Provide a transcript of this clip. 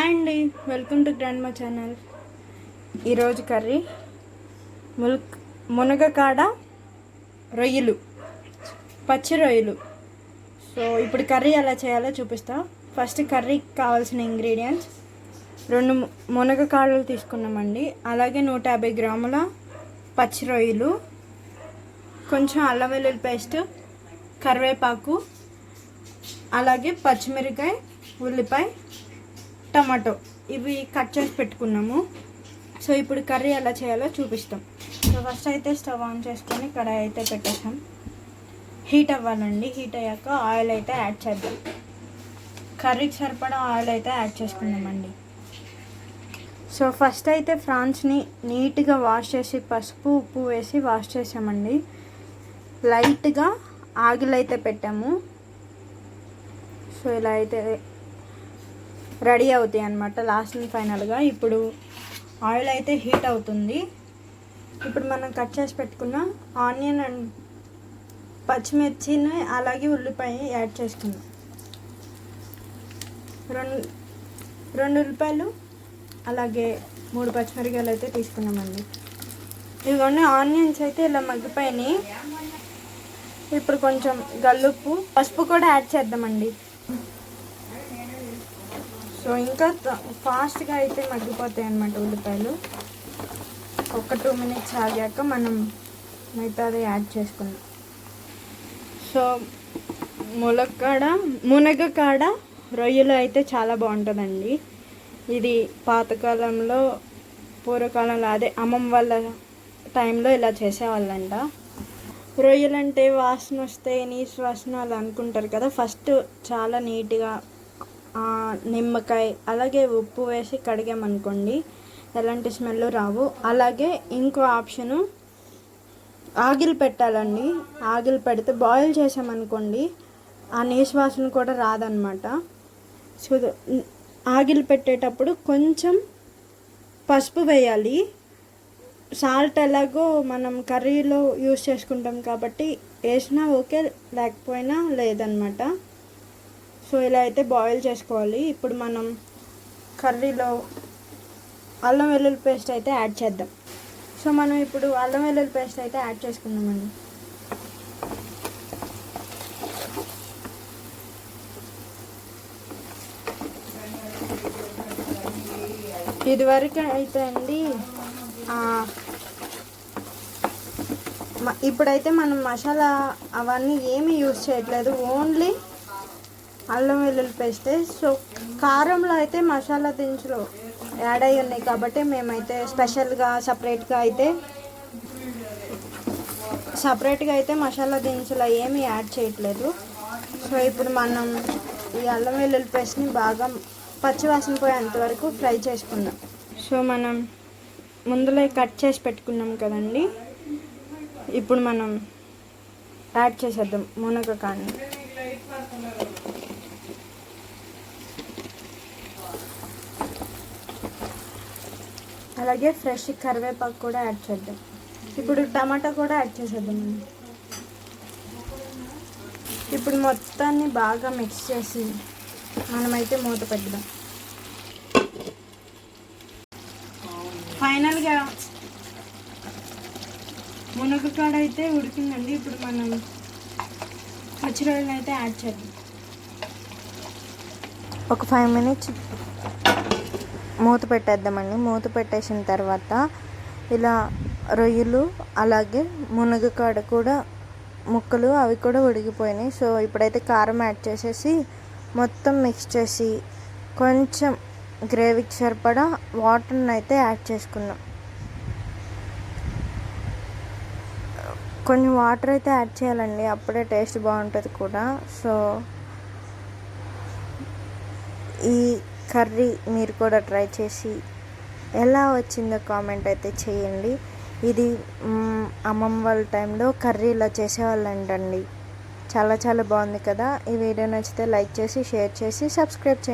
Hi అండి. Welcome to grand మా channel. ఈరోజు కర్రీ ముల్క్ మునగకాడ రొయ్యలు పచ్చి రొయ్యలు. సో ఇప్పుడు కర్రీ ఎలా చేయాలో చూపిస్తా. ఫస్ట్ కర్రీకి కావాల్సిన ఇంగ్రీడియంట్స్. రెండు మునగకాడలు తీసుకున్నామండి. అలాగే నూట యాభై గ్రాముల పచ్చి రొయ్యలు. కొంచెం అల్లం వెల్లుల్లి పేస్ట్ కరివేపాకు అలాగే పచ్చిమిరకాయ ఉల్లిపాయ టమాటో ఇవి కట్ చేసి పెట్టుకున్నాము. సో ఇప్పుడు కర్రీ ఎలా చేయాలో చూపిస్తాం. సో ఫస్ట్ అయితే స్టవ్ ఆన్ చేసుకొని కడాయి అయితే పెట్టేసాం. హీట్ అవ్వాలండి. హీట్ అయ్యాక ఆయిల్ అయితే యాడ్ చేద్దాం. కర్రీకి సరిపడా ఆయిల్ అయితే యాడ్ చేసుకుందామండి. సో ఫస్ట్ అయితే ఫ్రాన్స్ని నీట్గా వాష్ చేసి పసుపు ఉప్పు వేసి వాష్ చేసామండి. లైట్గా ఆగిలైతే అయితే పెట్టాము. సో ఇలా అయితే రెడీ అవుతాయి అనమాట లాస్ట్ అండ్ ఫైనల్గా. ఇప్పుడు ఆయిల్ అయితే హీట్ అవుతుంది. ఇప్పుడు మనం కట్ చేసి పెట్టుకున్న ఆనియన్ అండ్ పచ్చిమిర్చిని అలాగే ఉల్లిపాయ యాడ్ చేసుకుందాం. రెండు రెండు ఉల్లిపాయలు అలాగే మూడు పచ్చిమిరకాయలు అయితే తీసుకున్నామండి. ఇదిగోండి ఆనియన్స్ అయితే ఇలా మగ్గిపోయినాయి. ఇప్పుడు కొంచెం గల్లుప్పు పసుపు కూడా యాడ్ చేద్దామండి. సో ఇంకా ఫాస్ట్గా అయితే మగ్గిపోతాయి అన్నమాట ఉల్లిపాయలు. ఒక టూ మినిట్స్ ఆగాక మనం మిగతాది యాడ్ చేసుకుందాం. సో ములక్కాడ మునగకాడ రొయ్యలు అయితే చాలా బాగుంటుందండి. ఇది పాతకాలంలో పూర్వకాలంలో అదే అమ్మమ్మ వాళ్ళ టైంలో ఇలా చేసేవాళ్ళంట. రొయ్యలంటే వాసన వస్తే నీసు వాసన అలా అనుకుంటారు కదా ఫస్ట్ చాలా నీట్గా నిమ్మకాయ అలాగే ఉప్పు వేసి కడిగామనుకోండి ఎలాంటి స్మెల్ రావు. అలాగే ఇంకో ఆప్షను ఆగిల్ పెట్టాలండి. ఆగిల్ పెడితే బాయిల్ చేసామనుకోండి ఆ నీసు వాసన కూడా రాదనమాట. సో ఆగిల్ పెట్టేటప్పుడు కొంచెం పసుపు వేయాలి. సాల్ట్ ఎలాగో మనం కర్రీలో యూస్ చేసుకుంటాం కాబట్టి వేసినా ఓకే లేకపోయినా లేదనమాట. సో ఇలా అయితే బాయిల్ చేసుకోవాలి. ఇప్పుడు మనం కర్రీలో అల్లం వెల్లుల్లి పేస్ట్ అయితే యాడ్ చేద్దాం. సో మనం ఇప్పుడు అల్లం వెల్లుల్లి పేస్ట్ అయితే యాడ్ చేసుకుందామండి. ఇదివరకు అయితే అండి ఇప్పుడైతే మనం మసాలా అవన్నీ ఏమీ యూజ్ చేయట్లేదు. ఓన్లీ అల్లం వెల్లుల్లి పేస్టే. సో కారంలో అయితే మసాలా దినుసులు యాడ్ అయి ఉన్నాయి కాబట్టి మేమైతే స్పెషల్గా సపరేట్గా అయితే సపరేట్గా అయితే మసాలా దినుసులు ఏమీ యాడ్ చేయట్లేదు. సో ఇప్పుడు మనం ఈ అల్లం వెల్లుల్లి పేస్ట్ని బాగా పచ్చివాసన పోయేంత వరకు ఫ్రై చేసుకుందాం. సో మనం ముందులో కట్ చేసి పెట్టుకున్నాం కదండి. ఇప్పుడు మనం యాడ్ చేసేద్దాం మునగకాన్ని అలాగే ఫ్రెష్ కరివేపాకు కూడా యాడ్ చేద్దాం. ఇప్పుడు టమాటా కూడా యాడ్ చేసేద్దాం. ఇప్పుడు మొత్తాన్ని బాగా మిక్స్ చేసి మనమైతే మూత పెడదాం. ఫైనల్గా మునగకాడ అయితే ఉడికిందండి. ఇప్పుడు మనం పచ్చిరొయ్యలు అయితే యాడ్ చేద్దాం. ఒక ఫైవ్ మినిట్స్ మూత పెట్టేద్దామండి. మూత పెట్టేసిన తర్వాత ఇలా రొయ్యలు అలాగే మునగకాడ కూడా ముక్కలు అవి కూడా ఉడికిపోయినాయి. సో ఇప్పుడైతే కారం యాడ్ చేసేసి మొత్తం మిక్స్ చేసి కొంచెం గ్రేవీకి సరిపడా వాటర్ని అయితే యాడ్ చేసుకున్నాం. కొన్ని వాటర్ అయితే యాడ్ చేయాలండి. అప్పుడే టేస్ట్ బాగుంటుంది కూడా. సో ఈ కర్రీ మీరు కూడా ట్రై చేసి ఎలా వచ్చిందో కామెంట్ అయితే చేయండి. ఇది అమ్మమ్మ వాళ్ళ టైంలో కర్రీ ఇలా చేసేవాళ్ళంటండి. చాలా చాలా బాగుంది కదా. ఈ వీడియో నచ్చితే లైక్ చేసి షేర్ చేసి సబ్స్క్రైబ్ చేయండి.